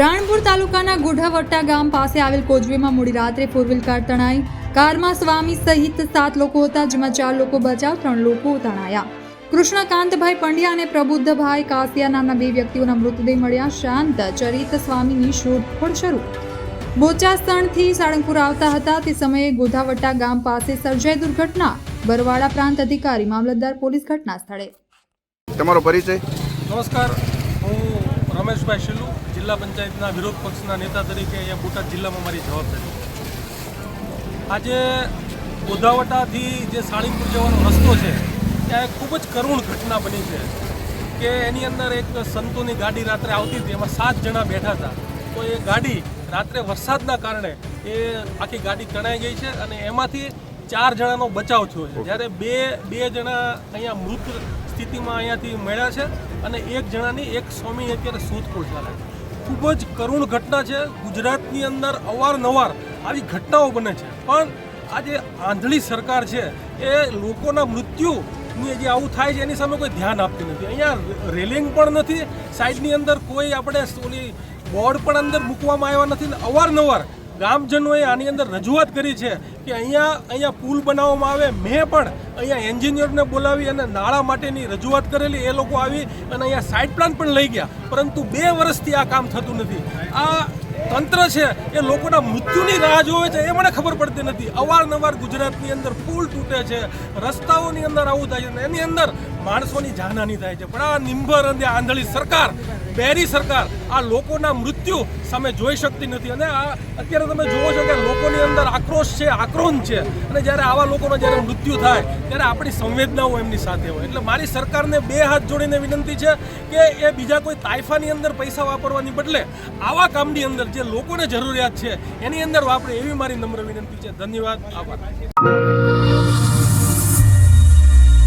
રાણપુર તાલુકાના ગોઢાવટ્ટા ગામ પાસે આવેલ કોજવેમાં મોડી રાત્રે ફોર વ્હીલ કાર તણાઈ. કારમાં સ્વામી સહિત સાત લોકો હતા જેમાં ચાર લોકો બચાવ ત્રણ લોકો તણાયા. કૃષ્ણકાંતભાઈ પંડ્યા અને પ્રબુદ્ધભાઈ કાસિયા નામના બે વ્યક્તિઓના મૃતદેહ મળ્યા. શાંત ચરિત સ્વામીની શોધખોળ શરૂ. બોચાસણથી સાળંગપુર આવતા હતા. તે સમયે ગોધાવટ્ટા ગામ પાસે સર્જાઈ દુર્ઘટના. બરવાડા પ્રાંત અધિકારી મામલતદાર પોલીસ ઘટના સ્થળે તમારો પરિચય? નમસ્કાર. હું રમેશભાઈ શિલ્લુ જિલ્લા પંચાયતના વિરોધ પક્ષના નેતા તરીકે અહીંયા બોટાદ જિલ્લામાં મારી જવાબદારી. આજે ગોધાવટાથી જે સાળીપુર જવાનો રસ્તો છે ત્યાં એક ખૂબ જ કરુણ ઘટના બની છે કે એની અંદર એક સંતોની ગાડી રાત્રે આવતી હતી એમાં સાત જણા બેઠા હતા. તો એ ગાડી રાત્રે વરસાદના કારણે એ આખી ગાડી તણાઈ ગઈ છે અને એમાંથી ચાર જણાનો બચાવ થયો છે. જ્યારે બે બે જણા અહીંયા મૃત સ્થિતિમાં અહીંયાથી મળ્યા છે અને એક જણાની એક સ્વામી અત્યારે શોધખોળ ચાલે ખૂબ જ કરુણ ઘટના છે. ગુજરાતની અંદર અવારનવાર આવી ઘટનાઓ બને છે. પણ આ જે આંધળી સરકાર છે, એ લોકોના મૃત્યુની જે આવું થાય છે, એની સામે કોઈ ધ્યાન આપતી નથી. અહીંયા રેલિંગ પણ નથી. સાઈડની અંદર કોઈ આપણે ઓલી બોર્ડ પણ અંદર મૂકવામાં આવ્યા નથી ને અવારનવાર ગામજનોએ આની અંદર રજૂઆત કરી છે કે અહીંયા અહીંયા પુલ બનાવવામાં આવે. મેં પણ અહીંયા એન્જિનિયરને બોલાવી અને નાળા માટેની રજૂઆત કરેલી. એ લોકો આવી અને અહીંયા સાઇડ પ્લાન પણ લઈ ગયા. પરંતુ બે વર્ષથી આ કામ થતું નથી. આ તંત્ર છે, એ લોકોના મૃત્યુની રાહ જોવે છે, એ મને ખબર પડતી નથી. અવારનવાર ગુજરાતની અંદર પુલ તૂટે છે, રસ્તાઓની અંદર આવું થાય છે એની અંદર માણસોની જાનહાની થાય છે. પણ આ નિંભર અને આંધળી સરકાર, બેરી સરકાર, આ લોકોના મૃત્યુ સામે જોઈ શકતી નથી. અને આ અત્યારે તમે જુઓ છો કે અંદર આક્રોશ છે આક્રોશ છે. અને જ્યારે આવા લોકોનો જ્યારે મૃત્યુ થાય, ત્યારે આપણી સંવેદનાઓ એમની સાથે હોય. એટલે મારી સરકારને બે હાથ જોડીને વિનંતી છે કે એ બીજા કોઈ તાઇફાની અંદર પૈસા વાપરવાની બદલે આવા કામની અંદર જે લોકોને જરૂરિયાત છે, એની અંદર વાપરે એવી મારી નમ્ર વિનંતી છે. ધન્યવાદ. આભાર.